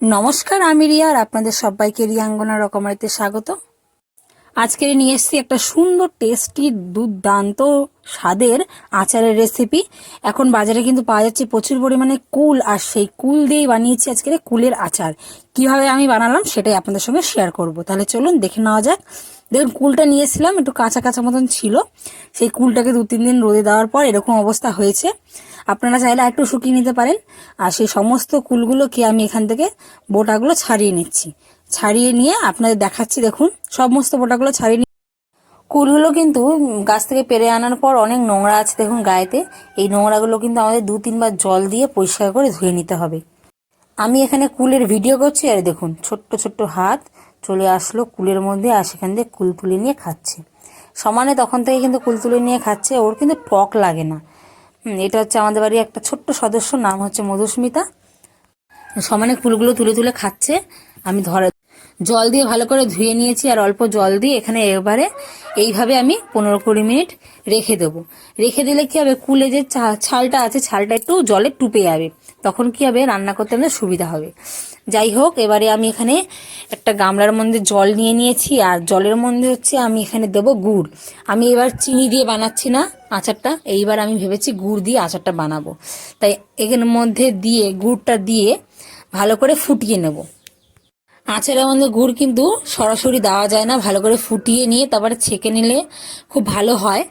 নমস্কার, আমি রিয়া আর আপনাদের সবাইকে রিয়াঙ্গনা রকমারিতে স্বাগত। আজকে নিয়ে এসেছি একটা সুন্দর টেস্টি দুর্দান্ত স্বাদের আচারের রেসিপি এখন বাজারে কিন্তু পাওয়া যাচ্ছে প্রচুর পরিমাণে কুল, আর সেই কুল দিয়েই বানিয়েছি আজকে কুলের আচার। কীভাবে আমি বানালাম সেটাই আপনাদের সঙ্গে শেয়ার করব। তাহলে চলুন দেখে নেওয়া যাক। দেখুন, কুলটা নিয়েছিলাম, একটু কাঁচা কাঁচা মতন ছিল। সেই কুলটাকে দু তিন দিন রোদে দেওয়ার পর এরকম অবস্থা হয়েছে। আপনারা চাইলে একটু শুকিয়ে নিতে পারেন। আর সেই সমস্ত কুলগুলোকে আমি এখান থেকে বোটাগুলো ছাড়িয়ে নিচ্ছি। ছাড়িয়ে নিয়ে আপনাদের দেখাচ্ছি, দেখুন, সমস্ত বোটাগুলো ছাড়িয়ে কুলগুলো কিন্তু গাছ থেকে পেরে আনার পর অনেক নোংরা আছে, দেখুন, গায়েতে। এই নোংরাগুলো কিন্তু আমাদের দু, তিনবার জল দিয়ে পরিষ্কার করে ধুয়ে নিতে হবে। আমি এখানে কুলের ভিডিও করছি, আর দেখুন, ছোট্ট ছোট্ট হাত চলে আসলো কুলের মধ্যে, আর সেখান থেকে কুল তুলে নিয়ে খাচ্ছে। সমানে তখন থেকে কিন্তু কুল তুলে নিয়ে খাচ্ছে, ওর কিন্তু টক লাগে না। এটা হচ্ছে আমাদের বাড়ির একটা ছোট্ট সদস্য, নাম হচ্ছে মধুস্মিতা। সমানে ফুলগুলো তুলে তুলে খাচ্ছে, আমি ধরে জল দিয়ে ভালো করে ধুয়ে নিয়েছি আর অল্প জল দিয়ে এখানে এবারে এইভাবে আমি পনেরো কুড়ি মিনিট রেখে দেব। রেখে দিলে কি হবে? কুলে যে ছালটা আছে, ছালটা একটু জলে টুপে যাবে। তখন কি হবে? রান্না করতে আমাদের সুবিধা হবে। যাই হোক এবারে আমি এখানে একটা গামলার মধ্যে জল নিয়ে নিয়েছি, আর জলের মধ্যে হচ্ছে আমি এখানে দেব গুড়। আমি এবার চিনি দিয়ে বানাচ্ছি না আচারটা, এইবার আমি ভেবেছি গুড় দিয়ে আচারটা বানাবো। তাই এখানের মধ্যে দিয়ে, গুড়টা দিয়ে ভালো করে ফুটিয়ে নেব। আচারের মধ্যে গুড় কিন্তু সরাসরি দেওয়া যায় না, ভালো করে ফুটিয়ে নিয়ে তারপরে ছেঁকে নিলে খুব ভালো হয়।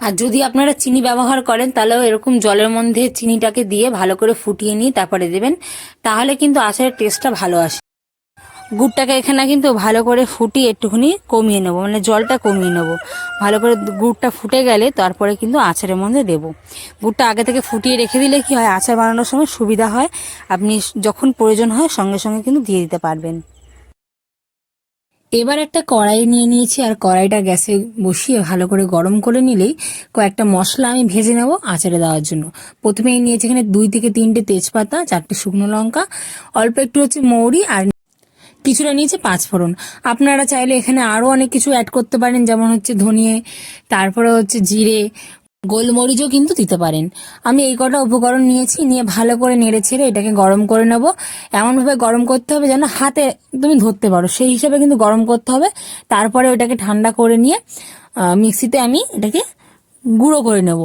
আর যদি আপনারা চিনি ব্যবহার করেন, তাহলেও এরকম জলের মধ্যে চিনিটাকে দিয়ে ভালো করে ফুটিয়ে নিয়ে তারপরে দেবেন। তাহলে কিন্তু আচারের টেস্টটা ভালো আসে। গুড়টাকে এখানে কিন্তু ভালো করে ফুটিয়ে একটুখানি কমিয়ে নেব মানে জলটা কমিয়ে নেব। ভালো করে গুড়টা ফুটে গেলে তারপরে কিন্তু আচারের মধ্যে দেবো। গুড়টা আগে থেকে ফুটিয়ে রেখে দিলে কি হয়? আচার বানানোর সময় সুবিধা হয়। আপনি যখন প্রয়োজন হয় সঙ্গে সঙ্গে কিন্তু দিয়ে দিতে পারবেন। এবার একটা কড়াই নিয়ে নিয়েছি, আর কড়াইটা গ্যাসে বসিয়ে ভালো করে গরম করে নিলেই কয়েকটা মশলা আমি ভেজে নেব আচারে দেওয়ার জন্য। প্রথমেই নিয়েছি এখানে দুই থেকে তিনটে তেজপাতা, চারটে শুকনো লঙ্কা, অল্প একটু হচ্ছে মৌরি আর কিছুটা নিয়েছে পাঁচ ফোড়ন। আপনারা চাইলে এখানে আরও অনেক কিছু অ্যাড করতে পারেন, যেমন হচ্ছে ধনিয়ে, তারপরে হচ্ছে জিরে গোলমরিচও কিন্তু দিতে পারেন। আমি এই কটা উপকরণ নিয়েছি, নিয়ে ভালো করে নেড়ে ছেড়ে এটাকে গরম করে নেব। এমনভাবে গরম করতে হবে যেন হাতে তুমি ধরতে পারো। সেই হিসাবে কিন্তু গরম করতে হবে। তারপরে ওটাকে ঠান্ডা করে নিয়ে মিক্সিতে আমি এটাকে গুঁড়ো করে নেব।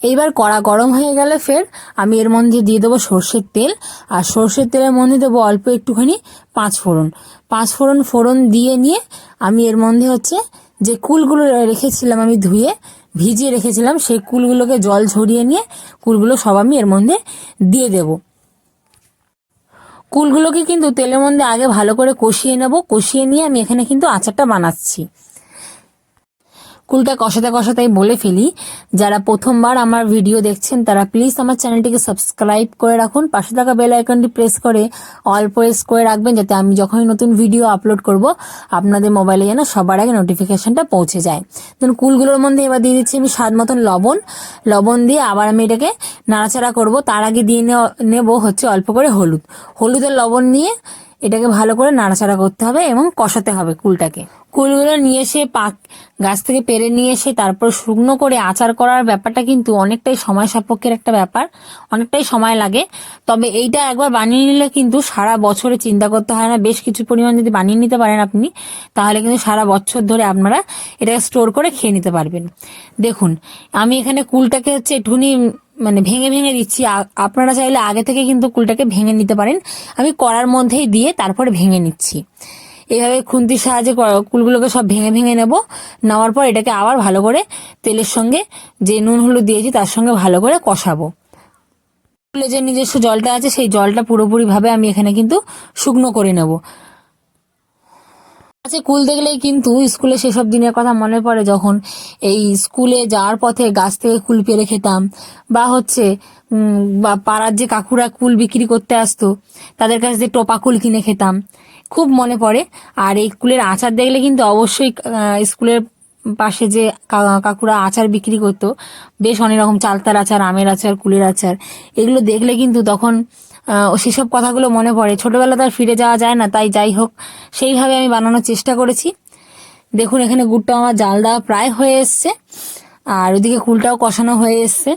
এইবার কড়া গরম হয়ে গেলে ফের আমি এর মধ্যে দিয়ে দেবো সর্ষের তেল। আর সর্ষের তেলের মধ্যে দেবো অল্প একটুখানি পাঁচ ফোড়ন পাঁচ ফোড়ন ফোড়ন দিয়ে নিয়ে আমি এর মধ্যে হচ্ছে যে কুলগুলো রেখেছিলাম আমি ধুয়ে, ভিজিয়ে রেখেছিলাম, সেই কুলগুলোকে জল ঝরিয়ে নিয়ে কুলগুলো সব আমি এর মধ্যে দিয়ে দেব। কুলগুলোকে কিন্তু তেলের মধ্যে আগে ভালো করে কষিয়ে নেব। কষিয়ে নিয়ে আমি এখানে কিন্তু আচারটা বানাচ্ছি। কুলটা কষাতে কষাতেই বলে ফেলি। যারা প্রথমবার আমার ভিডিও দেখছেন, তারা প্লিজ আমার চ্যানেলটিকে সাবস্ক্রাইব করে রাখুন। পাশে থাকা বেল আইকনটি প্রেস করে অল প্রেস করে রাখবেন, যাতে আমি যখনই নতুন ভিডিও আপলোড করব, আপনাদের মোবাইলে যেন সবার আগে নোটিফিকেশনটা পৌঁছে যায়। ধরুন, কুলগুলোর মধ্যে এবার দিয়ে দিচ্ছি আমি স্বাদ মতন লবণ। লবণ দিয়ে আবার আমি এটাকে নাড়াচাড়া করব। তার আগে দিয়ে নেব হচ্ছে অল্প করে হলুদ। হলুদের লবণ নিয়ে এটাকে ভালো করে নাড়াচাড়া করতে হবে এবং কষাতে হবে কুলটাকে। কুলগুলো নিয়ে এসে পাক গাছ থেকে পেরে নিয়ে এসে তারপর শুকনো করে আচার করার ব্যাপারটা কিন্তু অনেকটাই সময় সাপেক্ষের একটা ব্যাপার, অনেকটাই সময় লাগে। তবে এইটা একবার বানিয়ে নিলে কিন্তু সারা বছরে চিন্তা করতে হয় না, বেশ কিছু পরিমাণ যদি বানিয়ে নিতে পারেন আপনি, তাহলে কিন্তু সারা বছর ধরে আপনারা এটাকে স্টোর করে খেয়ে নিতে পারবেন। দেখুন, আমি এখানে কুলটাকে হচ্ছে একটুখানি মানে ভেঙে ভেঙে দিচ্ছি। আপনারা চাইলে আগে থেকে কিন্তু কুলটাকে ভেঙে নিতে পারেন। আমি কড়ার মধ্যেই দিয়ে তারপরে ভেঙে নিচ্ছি। এইভাবে খুন্তির সাহায্যে কুলগুলোকে সব ভেঙে ভেঙে নেব। নেওয়ার পর এটাকে আবার ভালো করে তেলের সঙ্গে যে নুন হলুদ দিয়েছি তার সঙ্গে ভালো করে কষাবো। কুলে যে নিজস্ব জলটা আছে সেই জলটা পুরোপুরিভাবে আমি এখানে কিন্তু শুকনো করে নেব। আচ্ছা কুল দেখলেই কিন্তু স্কুলে সেসব দিনের কথা মনে পড়ে যখন এই স্কুলে যাওয়ার পথে গাছ থেকে কুল পেরে খেতাম বা হচ্ছে বা পাড়ার যে কাকুরা কুল বিক্রি করতে আসতো, তাদের কাছে যে টোপা কুল কিনে খেতাম। খুব মনে পড়ে। আর এই কুলের আচার দেখলে কিন্তু অবশ্যই স্কুলের পাশে যে কাকুরা আচার বিক্রি করতো, বেশ অনেক রকম চালতার আচার, আমের আচার, কুলের আচার, এগুলো দেখলে কিন্তু তখন সেসব কথাগুলো মনে পড়ে। ছোটবেলা তো আর ফিরে যাওয়া যায় না তাই যাই হোক সেইভাবে আমি বানানোর চেষ্টা করেছি। দেখুন এখানে গুড়টা আমার জাল দেওয়া প্রায় হয়ে এসছে আর ওদিকে কুলটাও কষানো হয়ে এসছে।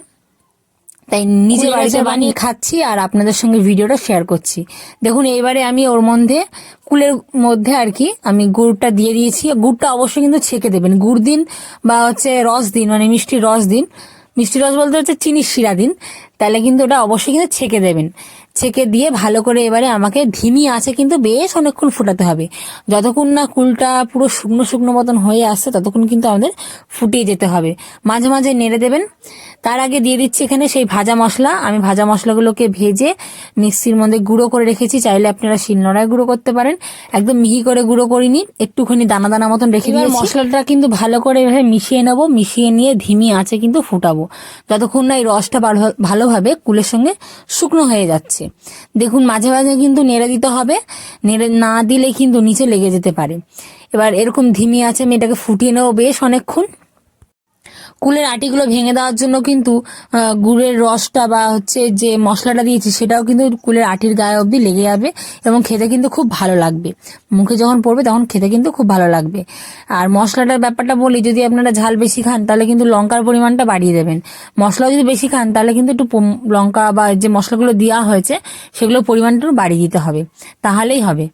তাই নিজে বাড়িতে বানিয়ে খাচ্ছি আর আপনাদের সঙ্গে ভিডিওটা শেয়ার করছি। দেখুন এইবারে আমি ওর মধ্যে কুলের মধ্যে আর কি আমি গুড়টা দিয়ে দিয়েছি। গুড়টা অবশ্যই কিন্তু ছেঁকে দেবেন। গুড় দিন বা হচ্ছে রস দিন মানে মিষ্টি রস দিন। মিষ্টি রস বলতে হচ্ছে চিনির শিরা দিন। তাহলে কিন্তু ওটা অবশ্যই কিন্তু ছেঁকে দেবেন। ছেঁকে দিয়ে ভালো করে এবারে আমাকে ধিমি আছে কিন্তু বেশ অনেকক্ষণ ফুটাতে হবে। যতক্ষণ না কুলটা পুরো শুকনো শুকনো মতন হয়ে আসছে ততক্ষণ কিন্তু আমাদের ফুটিয়ে যেতে হবে। মাঝে মাঝে নেড়ে দেবেন। তার আগে দিয়ে দিচ্ছি এখানে সেই ভাজা মশলা। আমি ভাজা মশলাগুলোকে ভেজে মিক্সির মধ্যে গুঁড়ো করে রেখেছি। চাইলে আপনারা শিলনোড়ায় গুঁড়ো করতে পারেন। একদম মিহি করে গুঁড়ো করিনি। একটুখানি দানা দানা মতন রেখে দিয়ে মশলাটা কিন্তু ভালো করে এভাবে মিশিয়ে নেব। মিশিয়ে নিয়ে ধিমি আছে কিন্তু ফুটাবো। যতক্ষণ না এই রসটা ভালো- ভালোভাবে কুলের সঙ্গে শুকনো হয়ে যাচ্ছে। দেখুন, মাঝে মাঝে কিন্তু নেড়ে দিতে হবে। নেড়ে না দিলে কিন্তু নিচে লেগে যেতে পারে। এবার এরকম ধিমি আছে, আমি এটাকে ফুটিয়ে নেব বেশ অনেকক্ষণ। কুলের আটিগুলো ভেঙে দেওয়ার জন্য কিন্তু গুড়ের রসটা বা হচ্ছে যে মশলাটা দিয়েছি সেটাও কিন্তু কুলের আটির গায়ে অবধি লেগে যাবে এবং খেতে কিন্তু খুব ভালো লাগবে। মুখে যখন পড়বে তখন খেতে কিন্তু খুব ভালো লাগবে। আর মশলাটার ব্যাপারটা বলি, যদি আপনারা ঝাল বেশি খান তাহলে কিন্তু লঙ্কার পরিমাণটা বাড়িয়ে দেবেন। মশলা যদি বেশি খান তাহলে কিন্তু একটু লঙ্কা বা যে মশলাগুলো দেওয়া হয়েছে সেগুলোর পরিমাণটা বাড়িয়ে দিতে হবে। তাহলেই হবে।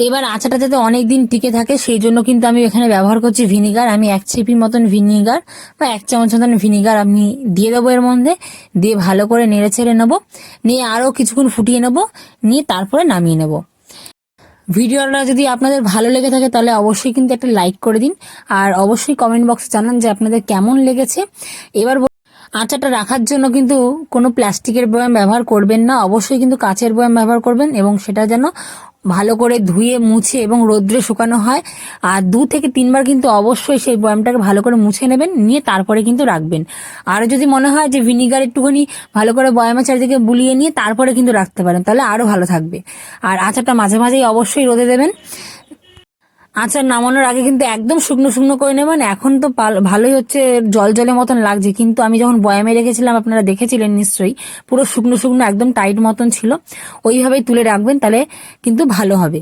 এবার আচাটা যাতে অনেক দিন টিকে থাকে, সেই জন্য কিন্তু আমি এখানে ব্যবহার করছি ভিনিগার। আমি এক চিপি মতন ভিনিগার বা এক চামচ মতন ভিনিগার আমি দিয়ে দেবো এর মধ্যে। দিয়ে ভালো করে নেড়ে ছেড়ে নেব। নিয়ে আরও কিছুক্ষণ ফুটিয়ে নেব। নিয়ে তারপরে নামিয়ে নেব। ভিডিওটা যদি আপনাদের ভালো লেগে থাকে তাহলে অবশ্যই কিন্তু একটা লাইক করে দিন। আর অবশ্যই কমেন্ট বক্সে জানান যে আপনাদের কেমন লেগেছে। এবার আচারটা রাখার জন্য কিন্তু কোনো প্লাস্টিকের বয়াম ব্যবহার করবেন না। অবশ্যই কিন্তু কাচের বয়াম ব্যবহার করবেন এবং সেটা যেন ভালো করে ধুয়ে, মুছে এবং রোদ্রে শুকানো হয়। আর দু থেকে তিনবার কিন্তু অবশ্যই সেই বয়ামটাকে ভালো করে মুছে নেবেন, নিয়ে তারপরে কিন্তু রাখবেন। আর যদি মনে হয় যে ভিনিগার একটুখানি ভালো করে বয়ামের চারিদিকে বুলিয়ে নিয়ে তারপরে কিন্তু রাখতে পারেন, তাহলে আরও ভালো থাকবে। আর আচারটা মাঝে মাঝেই অবশ্যই রোদে দেবেন। আচার নামানোর আগে কিন্তু একদম শুকনো শুকনো করে নেবেন। এখন তো ভালোই হচ্ছে, জল জলের মতন লাগছে। কিন্তু আমি যখন বয়ামে রেখেছিলাম, আপনারা দেখেছিলেন নিশ্চয়ই, পুরো শুকনো শুকনো, একদম টাইট মতন ছিল। ওইভাবেই তুলে রাখবেন, তাহলে কিন্তু ভালো হবে।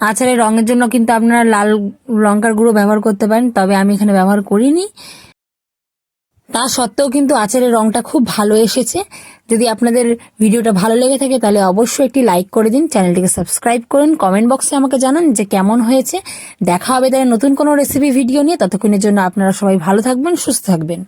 আচারের রঙের জন্য কিন্তু আপনারা লাল লঙ্কার গুঁড়ো ব্যবহার করতে পারেন, তবে আমি এখানে ব্যবহার করিনি। তা সত্ত্বেও কিন্তু আচারের রংটা খুব ভালো এসেছে। যদি আপনাদের ভিডিওটা ভালো লেগে থাকে, তাহলে অবশ্যই একটি লাইক করে দিন, চ্যানেলটিকে সাবস্ক্রাইব করুন কমেন্ট বক্সে আমাকে জানান যে কেমন হয়েছে। দেখা হবে তাহলে নতুন কোনো রেসিপি ভিডিও নিয়ে। ততক্ষণের জন্য আপনারা সবাই ভালো থাকবেন, সুস্থ থাকবেন।